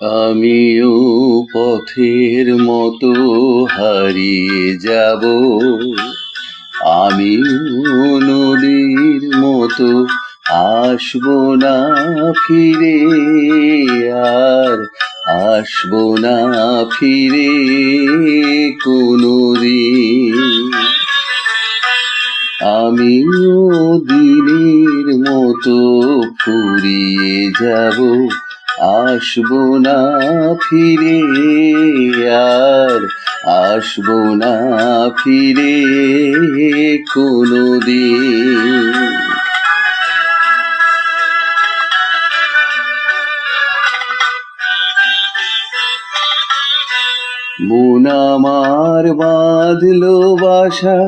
আমিও পথের মতো হারিয়ে যাব। আমিও নদীর মতো আসব না ফিরে, আর আসব না ফিরে কোনোদিন আমিও দিনের মতো ফুরিয়ে যাব। আসব না ফিরে আর আসব না ফিরে কোনোদিন। মন আমার বাঁধলো বাসা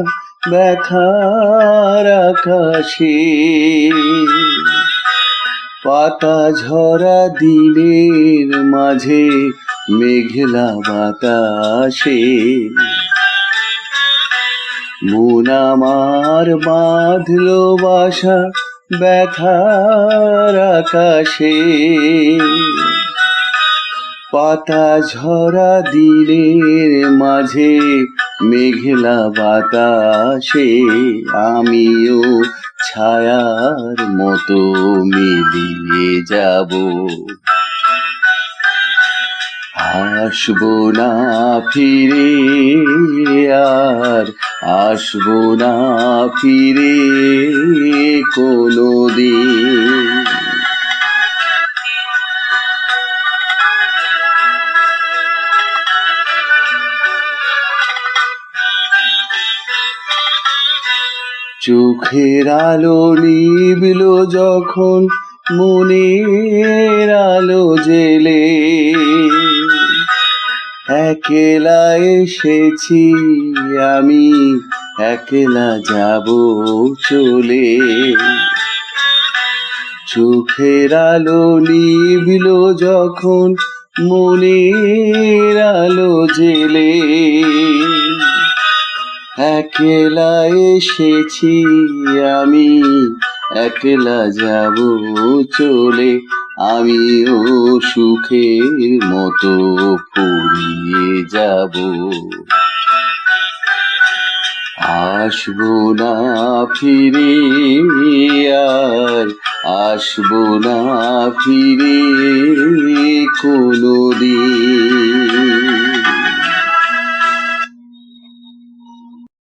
ব্যথার আকাশে। পাতা ঝরা দিনের মাঝে মেঘলা বাতাসে। মন আমার বাঁধলো বাসা ব্যথার আকাশে। পাতা ঝরা দিনের মাঝে মেঘলা বাতাসে। আমিও ছায়ার মতো মিলিয়ে যাব। আসব না ফিরে আর আসব না ফিরে কোনোদিন। চোখের আলো নিবিল যখন, মনের আলো জেলে। একলা এসেছি আমি, একলা যাব চলে। চোখের আলো নিবিল যখন, মনের আলো জেলে। একলা এসেছি আমি, একলা যাব চলে। আমিও সুখের মতো ফুরিয়ে যাব। আসব না ফিরে আর, আসব না ফিরে কোনোদিন।